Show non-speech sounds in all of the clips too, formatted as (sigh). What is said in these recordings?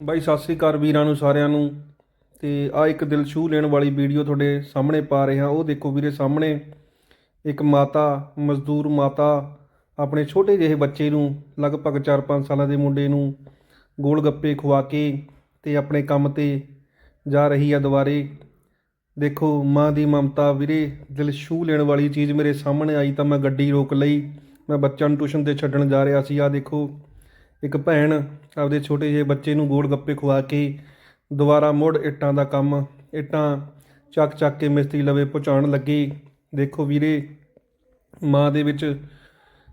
ਬਾਈ, ਸਤਿ ਸ੍ਰੀ ਅਕਾਲ ਵੀਰਾਂ ਨੂੰ, ਸਾਰਿਆਂ ਨੂੰ। ਤੇ ਆ ਇੱਕ ਦਿਲ ਛੂਹ ਲੈਣ ਵਾਲੀ ਵੀਡੀਓ ਤੁਹਾਡੇ ਸਾਹਮਣੇ ਪਾ ਰਿਹਾ। ਉਹ ਦੇਖੋ ਵੀਰੇ ਸਾਹਮਣੇ, ਇੱਕ ਮਾਤਾ, ਮਜ਼ਦੂਰ ਮਾਤਾ, ਆਪਣੇ ਛੋਟੇ ਜਿਹੇ ਬੱਚੇ ਨੂੰ, ਲਗਭਗ 4-5 ਸਾਲਾਂ ਦੇ ਮੁੰਡੇ ਨੂੰ ਗੋਲ ਗੱਪੇ ਖਵਾ ਕੇ ਤੇ ਆਪਣੇ ਕੰਮ ਤੇ ਜਾ ਰਹੀ ਆ ਦੁਬਾਰੇ। ਦੇਖੋ, ਮਾਂ ਦੀ ਮਮਤਾ ਵੀਰੇ, ਦਿਲ ਛੂਹ ਲੈਣ ਵਾਲੀ ਚੀਜ਼ ਮੇਰੇ ਸਾਹਮਣੇ ਆਈ ਤਾਂ ਮੈਂ ਗੱਡੀ ਰੋਕ ਲਈ। ਮੈਂ ਬੱਚਿਆਂ ਨੂੰ ਟਿਊਸ਼ਨ ਤੇ ਛੱਡਣ ਜਾ ਰਿਹਾ ਸੀ। ਆ ਦੇਖੋ ਇੱਕ ਭੈਣ ਆਪਦੇ ਛੋਟੇ ਜਿਹੇ ਬੱਚੇ ਨੂੰ ਗੋਲ ਗੱਪੇ ਖਵਾ ਕੇ ਦੁਬਾਰਾ ਮੁੜ ਇੱਟਾਂ ਦਾ ਕੰਮ, ਇੱਟਾਂ ਚੱਕ ਚੱਕ ਕੇ ਮਿਸਤਰੀ ਲਵੇ ਪਹੁੰਚਾਉਣ ਲੱਗੀ। ਦੇਖੋ ਵੀਰੇ, ਮਾਂ ਦੇ ਵਿੱਚ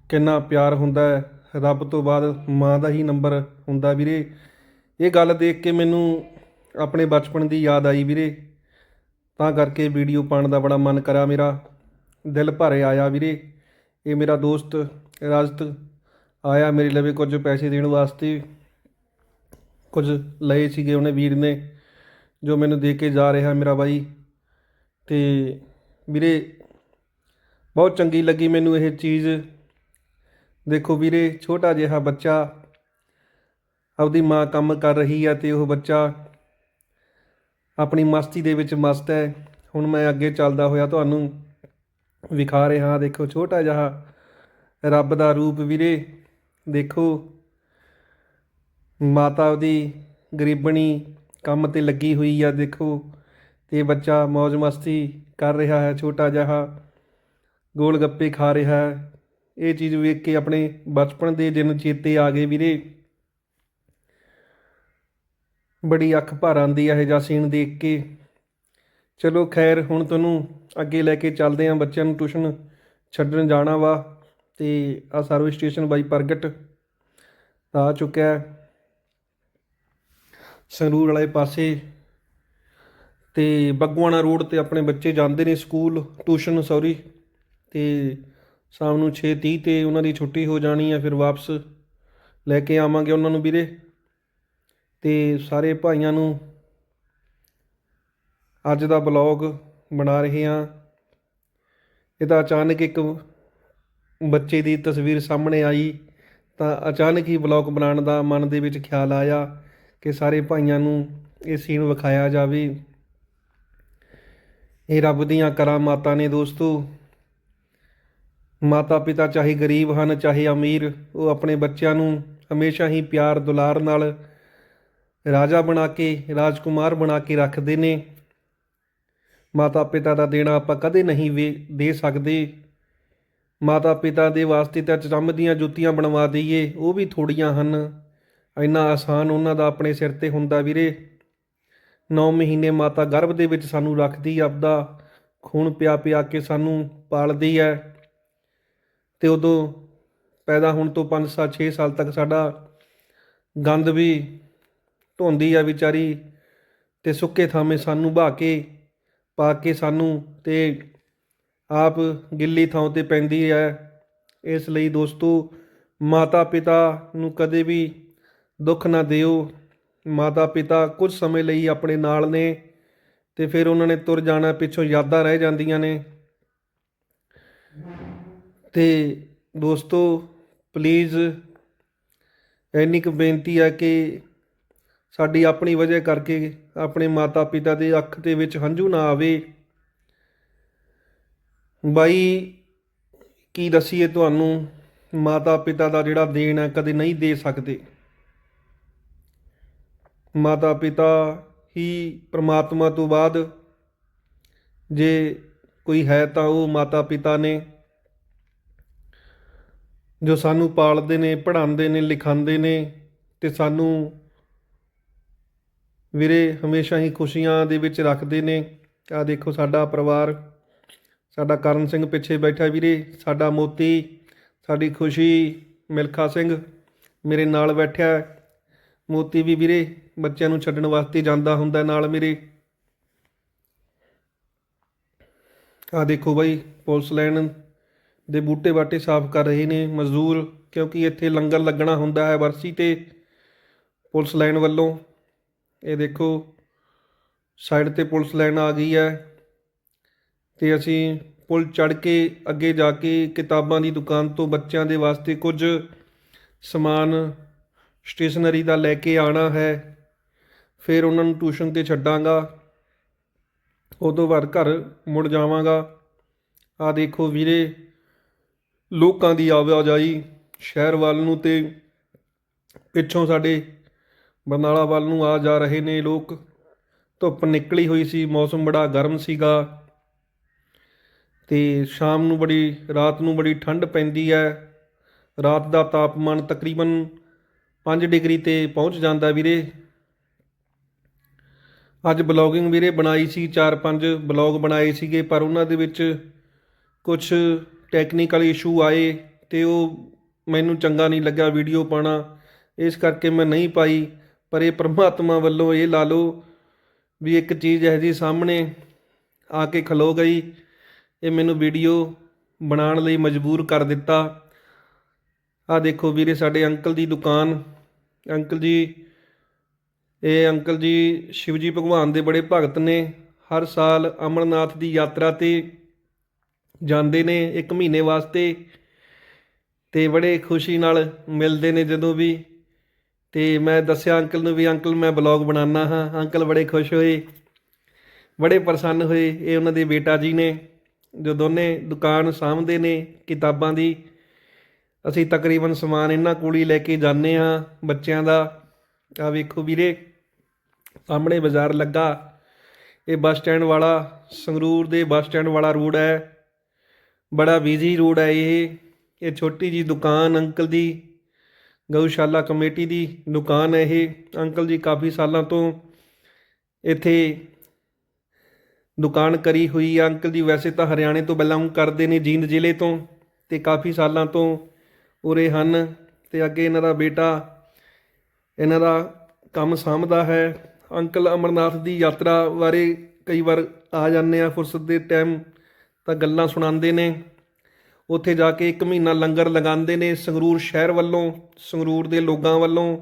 ਕਿੰਨਾ ਪਿਆਰ ਹੁੰਦਾ ਹੈ। ਰੱਬ ਤੋਂ ਬਾਅਦ ਮਾਂ ਦਾ ਹੀ ਨੰਬਰ ਹੁੰਦਾ ਵੀਰੇ। ਇਹ ਗੱਲ ਦੇਖ ਕੇ ਮੈਨੂੰ ਆਪਣੇ ਬਚਪਨ ਦੀ ਯਾਦ ਆਈ ਵੀਰੇ। ਤਾਂ ਕਰਕੇ ਵੀਡੀਓ ਪਾਉਣ ਦਾ ਬੜਾ ਮਨ ਕਰਾ ਮੇਰਾ। ਦਿਲ ਭਰੇ ਆਇਆ ਵੀਰੇ। ਇਹ ਮੇਰਾ ਦੋਸਤ ਰਾਜਤ ਆਇਆ ਮੇਰੇ ਲਵੇ ਕੁਝ ਪੈਸੇ ਦੇਣ ਵਾਸਤੇ। ਕੁਝ ਲਏ ਸੀਗੇ ਉਹਨੇ ਵੀਰ ਨੇ, ਜੋ ਮੈਨੂੰ ਦੇ ਕੇ ਜਾ ਰਿਹਾ ਮੇਰਾ ਬਾਈ। ਤੇ ਵੀਰੇ, ਬਹੁਤ ਚੰਗੀ ਲੱਗੀ ਮੈਨੂੰ ਇਹ ਚੀਜ਼। ਦੇਖੋ ਵੀਰੇ, ਛੋਟਾ ਜਿਹਾ ਬੱਚਾ, ਆਪਦੀ ਮਾਂ ਕੰਮ ਕਰ ਰਹੀ ਹੈ ਤੇ ਉਹ ਬੱਚਾ ਆਪਣੀ ਮਸਤੀ ਦੇ ਵਿੱਚ ਮਸਤ ਹੈ। ਹੁਣ ਮੈਂ ਅੱਗੇ ਚੱਲਦਾ ਹੋਇਆ ਤੁਹਾਨੂੰ ਵਿਖਾ ਰਿਹਾ, ਦੇਖੋ ਛੋਟਾ ਜਿਹਾ ਰੱਬ ਦਾ ਰੂਪ ਵੀਰੇ। ਦੇਖੋ, ਮਾਤਾ ਉਹਦੀ ਗਰੀਬਣੀ ਕੰਮ ਤੇ ਲੱਗੀ ਹੋਈ ਆ, ਦੇਖੋ। ਤੇ ਬੱਚਾ ਮौज ਮਸਤੀ ਕਰ ਰਿਹਾ ਹੈ, ਛੋਟਾ ਜਿਹਾ। ਗੋਲ ਗੱਪੇ ਖਾ ਰਿਹਾ ਹੈ। ਇਹ ਚੀਜ਼ ਵੇਖ ਕੇ ਆਪਣੇ ਬਚਪਨ ਦੇ ਦਿਨ ਚੇਤੇ ਆ ਗਏ ਵੀਰੇ। ਬੜੀ ਅੱਖ ਭਰ ਆਂਦੀ ਹੈ ਇਹ ਜਿਹਾ ਸੀਨ ਦੇਖ ਕੇ। ਚਲੋ ਖੈਰ, ਹੁਣ ਤੁਹਾਨੂੰ ਅੱਗੇ ਲੈ ਕੇ ਚੱਲਦੇ ਆਂ ਬੱਚਿਆਂ ਨੂੰ ਟਿਊਸ਼ਨ ਛੱਡਣ ਜਾਣਾ ਵਾ। ਤੇ ਆ ਸਰਵਿਸ ਸਟੇਸ਼ਨ ਬਾਈ ਪ੍ਰਗਟ ਆ ਚੁੱਕਿਆ ਸੰਗਰੂਰ ਵਾਲੇ ਪਾਸੇ ਤੇ ਬੱਗਵਾਣਾ ਰੋਡ ਤੇ ਆਪਣੇ ਬੱਚੇ ਜਾਂਦੇ ਨੇ ਸਕੂਲ, ਟਿਊਸ਼ਨ ਸੌਰੀ ਤੇ ਸ਼ਾਮ ਨੂੰ 6:30 ਤੇ ਉਹਨਾਂ ਦੀ ਛੁੱਟੀ ਹੋ ਜਾਣੀ ਆ, ਫਿਰ ਵਾਪਸ ਲੈ ਕੇ ਆਵਾਂਗੇ ਉਹਨਾਂ ਨੂੰ ਵੀਰੇ। ਤੇ ਸਾਰੇ ਭਾਈਆਂ ਨੂੰ ਅੱਜ ਦਾ ਬਲੌਗ ਬਣਾ ਰਹੇ ਹਾਂ। ਇਹ ਤਾਂ ਅਚਾਨਕ ਇੱਕ ਬੱਚੇ ਦੀ ਤਸਵੀਰ ਸਾਹਮਣੇ ਆਈ ਤਾਂ ਅਚਾਨਕ ਹੀ ਬਲੌਗ ਬਣਾਉਣ ਦਾ ਮਨ ਦੇ ਵਿੱਚ ਖਿਆਲ ਆਇਆ ਕਿ ਸਾਰੇ ਭਾਈਆਂ ਨੂੰ ਇਹ ਸੀਨ ਵਿਖਾਇਆ ਜਾਵੇ। ਇਹ ਰੱਬ ਦੀਆਂ ਕਰਾਮਾਤਾਂ ਨੇ ਦੋਸਤੋ। ਮਾਤਾ ਪਿਤਾ ਚਾਹੇ ਗਰੀਬ ਹਨ, ਚਾਹੇ ਅਮੀਰ, ਉਹ ਆਪਣੇ ਬੱਚਿਆਂ ਨੂੰ ਹਮੇਸ਼ਾ ਹੀ ਪਿਆਰ ਦੁਲਾਰ ਨਾਲ ਰਾਜਾ ਬਣਾ ਕੇ, ਰਾਜਕੁਮਾਰ ਬਣਾ ਕੇ ਰੱਖਦੇ ਨੇ। ਮਾਤਾ ਪਿਤਾ ਦਾ ਦੇਣਾ ਆਪਾਂ ਕਦੇ ਨਹੀਂ ਵੇ- ਦੇ ਸਕਦੇ। ਮਾਤਾ ਪਿਤਾ ਦੇ ਵਾਸਤੇ ਤਾਂ ਚੰਮ ਦੀਆਂ ਜੁੱਤੀਆਂ ਬਣਵਾ ਦਈਏ, ਉਹ ਵੀ ਥੋੜੀਆਂ ਹਨ। ਇੰਨਾ ਆਸਾਨ ਉਹਨਾਂ ਦਾ ਆਪਣੇ ਸਿਰ ਤੇ ਹੁੰਦਾ ਵੀਰੇ। 9 ਮਹੀਨੇ ਮਾਤਾ ਗਰਭ ਦੇ ਵਿੱਚ ਸਾਨੂੰ ਰੱਖਦੀ, ਆਪਦਾ ਖੂਨ ਪਿਆ ਪਿਆ ਕੇ ਸਾਨੂੰ ਪਾਲਦੀ ਹੈ। ਤੇ ਉਦੋਂ ਪੈਦਾ ਹੋਣ ਤੋਂ 5 ਸਾਲ 6 ਸਾਲ ਤੱਕ ਸਾਡਾ ਗੰਦ ਵੀ ਢੋਂਦੀ ਆ ਵਿਚਾਰੀ ਤੇ ਸੁੱਕੇ ਥਾਵੇਂ ਸਾਨੂੰ ਬਹਾ ਕੇ, ਪਾ ਕੇ ਸਾਨੂੰ ਤੇ ਆਪ ਗਿੱਲੀ ਥਾਂ ਤੇ ਪੈਂਦੀ ਹੈ। ਇਸ ਲਈ ਦੋਸਤੋ ਮਾਤਾ ਪਿਤਾ ਨੂੰ ਕਦੇ ਵੀ ਦੁੱਖ ਨਾ ਦਿਓ। ਮਾਤਾ ਪਿਤਾ ਕੁਝ ਸਮੇਂ ਲਈ ਆਪਣੇ ਨਾਲ ਨੇ ਤੇ ਫਿਰ ਉਹਨਾਂ ਨੇ ਤੁਰ ਜਾਣਾ ਪਿੱਛੋਂ ਯਾਦਾਂ ਰਹਿ ਜਾਂਦੀਆਂ ਨੇ। ਤੇ ਦੋਸਤੋ ਪਲੀਜ਼ ਇੰਨੀ ਕੁ ਬੇਨਤੀ ਹੈ ਕਿ ਸਾਡੀ ਆਪਣੀ ਵਜ੍ਹਾ ਕਰਕੇ ਆਪਣੇ ਮਾਤਾ ਪਿਤਾ ਦੇ ਅੱਖ ਦੇ ਵਿੱਚ ਹੰਝੂ ਨਾ ਆਵੇ। ਬਾਈ, ਕੀ ਦਸੀਏ ਤੁਹਾਨੂੰ? ਮਾਤਾ ਪਿਤਾ ਦਾ ਜਿਹੜਾ ਦੇਣ ਹੈ ਕਦੇ ਨਹੀਂ ਦੇ ਸਕਦੇ। ਮਾਤਾ ਪਿਤਾ ਹੀ ਪ੍ਰਮਾਤਮਾ ਤੋਂ ਬਾਅਦ ਜੇ ਕੋਈ ਹੈ ਤਾਂ ਉਹ ਮਾਤਾ ਪਿਤਾ ਨੇ, ਜੋ ਸਾਨੂੰ ਪਾਲਦੇ ਨੇ, ਪੜ੍ਹਾਉਂਦੇ ਨੇ, ਲਿਖਾਉਂਦੇ ਨੇ ਤੇ ਸਾਨੂੰ ਵੀਰੇ ਹਮੇਸ਼ਾ ਹੀ ਖੁਸ਼ੀਆਂ ਦੇ ਵਿੱਚ ਰੱਖਦੇ ਨੇ। ਆ ਦੇਖੋ ਸਾਡਾ ਪਰਿਵਾਰ। ਸਾਡਾ ਕਰਨ ਸਿੰਘ ਪਿੱਛੇ ਬੈਠਾ ਵੀਰੇ, ਸਾਡਾ ਮੋਤੀ, ਸਾਡੀ ਖੁਸ਼ੀ, ਮਿਲਖਾ ਸਿੰਘ ਮੇਰੇ ਨਾਲ ਬੈਠਿਆ। ਮੋਤੀ ਵੀ ਵੀਰੇ ਬੱਚਿਆਂ ਨੂੰ ਛੱਡਣ ਵਾਸਤੇ ਜਾਂਦਾ ਹੁੰਦਾ ਨਾਲ ਮੇਰੇ। ਆ ਦੇਖੋ ਬਾਈ, ਪੁਲਿਸ ਲਾਈਨ ਦੇ ਬੂਟੇ ਬਾਟੇ ਸਾਫ਼ ਕਰ ਰਹੇ ਨੇ ਮਜ਼ਦੂਰ, ਕਿਉਂਕਿ ਇੱਥੇ ਲੰਗਰ ਲੱਗਣਾ ਹੁੰਦਾ ਹੈ ਵਰਸੀ ਤੇ ਪੁਲਿਸ ਲਾਈਨ ਵੱਲੋਂ। ਇਹ ਦੇਖੋ, ਸਾਈਡ ਤੇ ਪੁਲਿਸ ਲਾਈਨ ਆ ਗਈ ਹੈ। ਤੇ ਅਸੀਂ ਪੁਲ ਚੜ੍ਹ ਕੇ ਅੱਗੇ ਜਾ ਕੇ ਕਿਤਾਬਾਂ ਦੀ ਦੁਕਾਨ ਤੋਂ ਬੱਚਿਆਂ ਦੇ ਵਾਸਤੇ ਕੁਝ ਸਮਾਨ ਸਟੇਸ਼ਨਰੀ ਦਾ ਲੈ ਕੇ ਆਣਾ ਹੈ। ਫਿਰ ਉਹਨਾਂ ਨੂੰ ਟਿਊਸ਼ਨ ਤੇ ਛੱਡਾਂਗਾ। ਉਸ ਤੋਂ ਬਾਅਦ ਘਰ ਮੁੜ ਜਾਵਾਂਗਾ। ਆ ਦੇਖੋ ਵੀਰੇ, ਲੋਕਾਂ ਦੀ ਆਵਾਜਾਈ ਸ਼ਹਿਰ ਵੱਲ ਨੂੰ ਤੇ ਪਿੱਛੋਂ ਸਾਡੇ ਬਰਨਾਲਾ ਵੱਲ ਨੂੰ ਆ ਜਾ ਰਹੇ ਨੇ ਲੋਕ। ਧੁੱਪ ਨਿਕਲੀ ਹੋਈ ਸੀ, ਮੌਸਮ ਬੜਾ ਗਰਮ ਸੀਗਾ। ਤੇ ਸ਼ਾਮ ਨੂੰ ਬੜੀ, ਰਾਤ ਨੂੰ ਬੜੀ ਠੰਡ ਪੈਂਦੀ ਹੈ। ਰਾਤ ਦਾ ਤਾਪਮਾਨ ਤਕਰੀਬਨ 5 ਡਿਗਰੀ ਤੇ ਪਹੁੰਚ ਜਾਂਦਾ ਵੀਰੇ। ਅੱਜ ਬਲੌਗਿੰਗ ਵੀਰੇ ਬਣਾਈ ਸੀ 4-5 ਬਲੌਗ ਬਣਾਏ ਸੀਗੇ, ਪਰ ਉਹਨਾਂ ਦੇ ਵਿੱਚ ਕੁਝ ਟੈਕਨੀਕਲ ਇਸ਼ੂ ਆਏ ਤੇ ਉਹ ਮੈਨੂੰ ਚੰਗਾ ਨਹੀਂ ਲੱਗਾ ਵੀਡੀਓ ਪਾਣਾ ਇਸ ਕਰਕੇ ਮੈਂ ਨਹੀਂ ਪਾਈ, ਪਰ ਇਹ ਪ੍ਰਮਾਤਮਾ ਵੱਲੋਂ ਇਹ ਲਾ ਲਓ ਵੀ ਇੱਕ ਚੀਜ਼ ਹੈ ਜੀ ਸਾਹਮਣੇ ਆ ਕੇ ਖਲੋ ਗਈ। ਇਹ ਮੈਨੂੰ ਵੀਡੀਓ ਬਣਾਉਣ ਲਈ ਮਜਬੂਰ ਕਰ ਦਿੱਤਾ। ਆ ਦੇਖੋ ਵੀਰੇ, ਸਾਡੇ ਅੰਕਲ ਦੀ ਦੁਕਾਨ। ਅੰਕਲ ਜੀ, ਇਹ ਅੰਕਲ ਜੀ ਸ਼ਿਵਜੀ ਭਗਵਾਨ ਦੇ ਬੜੇ ਭਗਤ ਨੇ। ਹਰ ਸਾਲ ਅਮਰਨਾਥ ਦੀ ਯਾਤਰਾ ਤੇ ਜਾਂਦੇ ਨੇ ਇੱਕ ਮਹੀਨੇ ਵਾਸਤੇ ਤੇ ਬੜੇ ਖੁਸ਼ੀ ਨਾਲ ਮਿਲਦੇ ਨੇ ਜਦੋਂ ਵੀ। ਤੇ ਮੈਂ ਦੱਸਿਆ ਅੰਕਲ ਨੂੰ ਵੀ, ਅੰਕਲ, ਮੈਂ ਬਲੌਗ ਬਣਾਉਣਾ ਹਾਂ। ਅੰਕਲ ਬੜੇ ਖੁਸ਼ ਹੋਏ, ਬੜੇ ਪ੍ਰਸੰਨ ਹੋਏ। ਇਹ ਉਹਨਾਂ ਦੇ ਬੇਟਾ ਜੀ ਨੇ। ਜੋ ਦੋਨੇ ਦੁਕਾਨ ਸਾਂਭਦੇ ਨੇ ਕਿਤਾਬਾਂ ਦੀ, ਅਸੀਂ ਤਕਰੀਬਨ ਸਮਾਨ ਇਹਨਾਂ ਕੋਲ ਹੀ ਲੈ ਕੇ ਜਾਂਦੇ ਹਾਂ ਬੱਚਿਆਂ ਦਾ। ਆ ਵੇਖੋ ਵੀਰੇ, ਸਾਹਮਣੇ ਬਾਜ਼ਾਰ ਲੱਗਾ। ਇਹ ਬੱਸ ਸਟੈਂਡ ਵਾਲਾ, ਸੰਗਰੂਰ ਦੇ ਬੱਸ ਸਟੈਂਡ ਵਾਲਾ ਰੋਡ ਹੈ। ਬੜਾ ਬਿਜ਼ੀ ਰੋਡ ਹੈ ਇਹ। ਇਹ ਛੋਟੀ ਜੀ ਦੁਕਾਨ ਅੰਕਲ ਦੀ, ਗਊਸ਼ਾਲਾ ਕਮੇਟੀ ਦੀ ਦੁਕਾਨ ਹੈ ਇਹ। ਅੰਕਲ ਜੀ ਕਾਫੀ ਸਾਲਾਂ ਤੋਂ ਇੱਥੇ ਦੁਕਾਨ ਕਰੀ ਹੋਈ ਆ। ਅੰਕਲ ਜੀ ਵੈਸੇ ਤਾਂ ਹਰਿਆਣੇ ਤੋਂ ਬਿਲੋਂਗ ਕਰਦੇ ਨੇ ਜੀਂਦ ਜ਼ਿਲ੍ਹੇ ਤੋਂ ਤੇ ਕਾਫੀ ਸਾਲਾਂ ਤੋਂ ਉਰੇ ਹਨ ਤੇ ਅੱਗੇ ਇਹਨਾਂ ਦਾ ਬੇਟਾ, ਇਹਨਾਂ ਦਾ ਕੰਮ ਸਾਂਭਦਾ ਹੈ। ਅੰਕਲ ਅਮਰਨਾਥ ਦੀ ਯਾਤਰਾ ਬਾਰੇ ਕਈ ਵਾਰ ਆ ਜਾਂਦੇ ਆ। ਫੁਰਸਤ ਦੇ ਟਾਈਮ ਤਾਂ ਗੱਲਾਂ ਸੁਣਾਉਂਦੇ ਨੇ। ਉੱਥੇ ਜਾ ਕੇ ਇੱਕ ਮਹੀਨਾ ਲੰਗਰ ਲਗਾਉਂਦੇ ਨੇ ਸੰਗਰੂਰ ਸ਼ਹਿਰ ਵੱਲੋਂ, ਸੰਗਰੂਰ ਦੇ ਲੋਕਾਂ ਵੱਲੋਂ।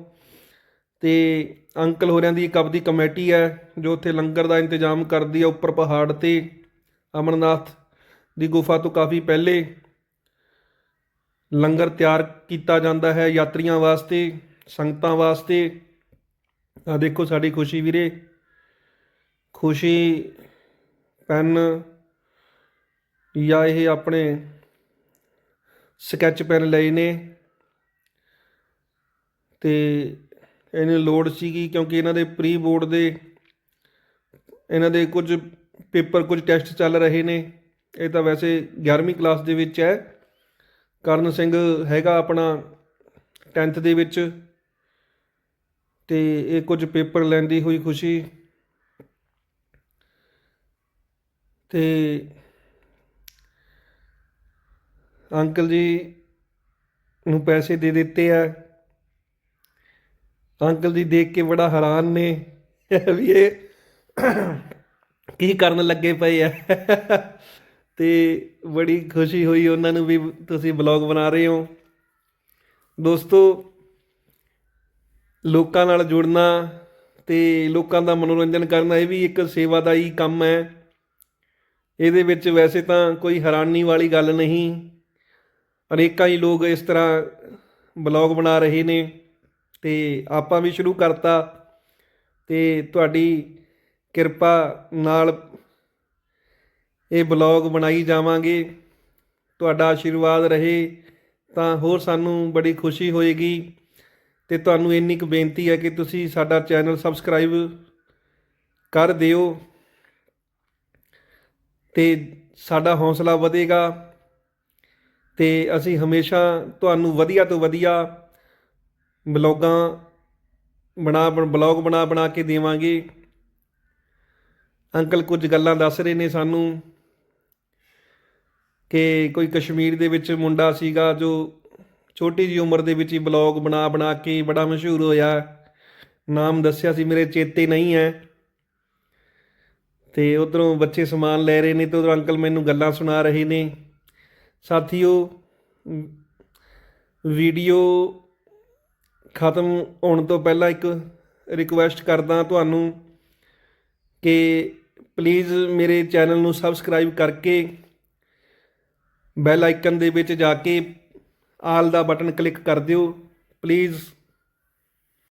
ਅਤੇ ਅੰਕਲ ਹੋਰਿਆਂ ਦੀ ਇੱਕ ਆਪਦੀ ਕਮੇਟੀ ਹੈ, ਜੋ ਉੱਥੇ ਲੰਗਰ ਦਾ ਇੰਤਜ਼ਾਮ ਕਰਦੀ ਹੈ ਉੱਪਰ ਪਹਾੜ ਤੇ, ਅਮਰਨਾਥ ਦੀ ਗੁਫਾ ਤੋਂ ਕਾਫੀ ਪਹਿਲੇ। ਲੰਗਰ ਤਿਆਰ ਕੀਤਾ ਜਾਂਦਾ ਹੈ ਯਾਤਰੀਆਂ ਵਾਸਤੇ, ਸੰਗਤਾਂ ਵਾਸਤੇ। ਆ ਦੇਖੋ ਸਾਡੀ ਖੁਸ਼ੀ ਵੀਰੇ। ਖੁਸ਼ੀ, ਪੈਨ ਜਾਂ ਇਹ ਆਪਣੇ ਸਕੈਚ ਪੈਨ ਲਏ ਨੇ। ਤੇ ਇਹਨੂੰ ਲੋੜ ਸੀਗੀ ਕਿਉਂਕਿ ਇਹਨਾਂ ਦੇ ਪ੍ਰੀ ਬੋਰਡ ਦੇ, ਇਹਨਾਂ ਦੇ ਕੁਝ ਪੇਪਰ, ਕੁਝ ਟੈਸਟ ਚੱਲ ਰਹੇ ਨੇ। ਇਹ ਤਾਂ ਵੈਸੇ 11ਵੀਂ ਕਲਾਸ ਦੇ ਵਿੱਚ ਹੈ। ਕਰਨ ਸਿੰਘ ਹੈਗਾ ਆਪਣਾ 10th ਦੇ ਵਿੱਚ ਤੇ ਇਹ ਕੁਝ ਪੇਪਰ ਲੈਂਦੀ ਹੋਈ ਖੁਸ਼ੀ। ਤੇ ਅੰਕਲ ਜੀ ਨੂੰ ਪੈਸੇ ਦੇ ਦਿੱਤੇ ਆ। ਅੰਕਲ ਜੀ ਦੇਖ ਕੇ ਬੜਾ ਹੈਰਾਨ ਨੇ (laughs) ਵੀ ਇਹ ਕੀ ਕਰਨ ਲੱਗੇ ਪਏ ਆ। (laughs) ਤੇ ਬੜੀ ਖੁਸ਼ੀ ਹੋਈ ਉਹਨਾਂ ਨੂੰ ਵੀ ਤੁਸੀਂ ਬਲੌਗ ਬਣਾ ਰਹੇ ਹੋ। ਦੋਸਤੋ, ਲੋਕਾਂ ਨਾਲ ਜੁੜਨਾ ਤੇ ਲੋਕਾਂ ਦਾ ਮਨੋਰੰਜਨ ਕਰਨਾ ਇਹ ਵੀ ਇੱਕ ਸੇਵਾਦਾਈ ਕੰਮ ਹੈ। ਇਹਦੇ ਵਿੱਚ ਵੈਸੇ ਤਾਂ ਕੋਈ ਹੈਰਾਨੀ ਵਾਲੀ ਗੱਲ ਨਹੀਂ। ਅਨੇਕਾਂ ਹੀ ਲੋਕ ਇਸ ਤਰ੍ਹਾਂ ਬਲੌਗ ਬਣਾ ਰਹੇ ਨੇ। ਤੇ ਆਪਾਂ ਵੀ ਸ਼ੁਰੂ ਕਰਤਾ ਤੇ ਤੁਹਾਡੀ ਕਿਰਪਾ ਨਾਲ ਇਹ ਬਲੌਗ ਬਣਾਈ ਜਾਵਾਂਗੇ। ਤੁਹਾਡਾ ਆਸ਼ੀਰਵਾਦ ਰਹੇ ਤਾਂ ਹੋਰ ਸਾਨੂੰ ਬੜੀ ਖੁਸ਼ੀ ਹੋਏਗੀ ਤੇ ਤੁਹਾਨੂੰ ਇੰਨੀ ਕੁ ਬੇਨਤੀ ਹੈ ਕਿ ਤੁਸੀਂ ਸਾਡਾ ਚੈਨਲ ਸਬਸਕ੍ਰਾਈਬ ਕਰ ਦਿਓ ਤੇ ਸਾਡਾ ਹੌਸਲਾ ਵਧੇਗਾ ਤੇ ਅਸੀਂ ਹਮੇਸ਼ਾ ਤੁਹਾਨੂੰ ਵਧੀਆ ਤੋਂ ਵਧੀਆ ਬਲੌਗਾਂ ਬਣਾ ਬਲੌਗ ਬਣਾ ਬਣਾ ਕੇ ਦੇਵਾਂਗੇ। ਅੰਕਲ ਕੁਝ ਗੱਲਾਂ ਦੱਸ ਰਹੇ ਨੇ ਸਾਨੂੰ ਕਿ ਕੋਈ ਕਸ਼ਮੀਰ ਦੇ ਵਿੱਚ ਮੁੰਡਾ ਸੀਗਾ ਜੋ ਛੋਟੀ ਜੀ ਉਮਰ ਦੇ ਵਿੱਚ ਹੀ ਬਲੌਗ ਬਣਾ ਬਣਾ ਕੇ ਬੜਾ ਮਸ਼ਹੂਰ ਹੋਇਆ। ਨਾਮ ਦੱਸਿਆ ਸੀ, ਮੇਰੇ ਚੇਤੇ ਨਹੀਂ ਹੈ। ਤੇ ਉਧਰੋਂ ਬੱਚੇ ਸਮਾਨ ਲੈ ਰਹੇ ਨੇ ਤੇ ਉਧਰ ਅੰਕਲ ਮੈਨੂੰ ਗੱਲਾਂ ਸੁਣਾ ਰਹੇ ਨੇ। ਸਾਥੀਓ, ਵੀਡੀਓ ਖਤਮ ਹੋਣ ਤੋਂ ਪਹਿਲਾਂ ਇੱਕ ਰਿਕੁਐਸਟ ਕਰਦਾ ਤੁਹਾਨੂੰ ਕਿ ਪਲੀਜ਼ ਮੇਰੇ ਚੈਨਲ ਨੂੰ ਸਬਸਕ੍ਰਾਈਬ ਕਰਕੇ ਬੈਲ ਆਈਕਨ ਦੇ ਵਿੱਚ ਜਾ ਕੇ ਆਲ ਦਾ ਬਟਨ ਕਲਿੱਕ ਕਰ ਦਿਓ। ਪਲੀਜ਼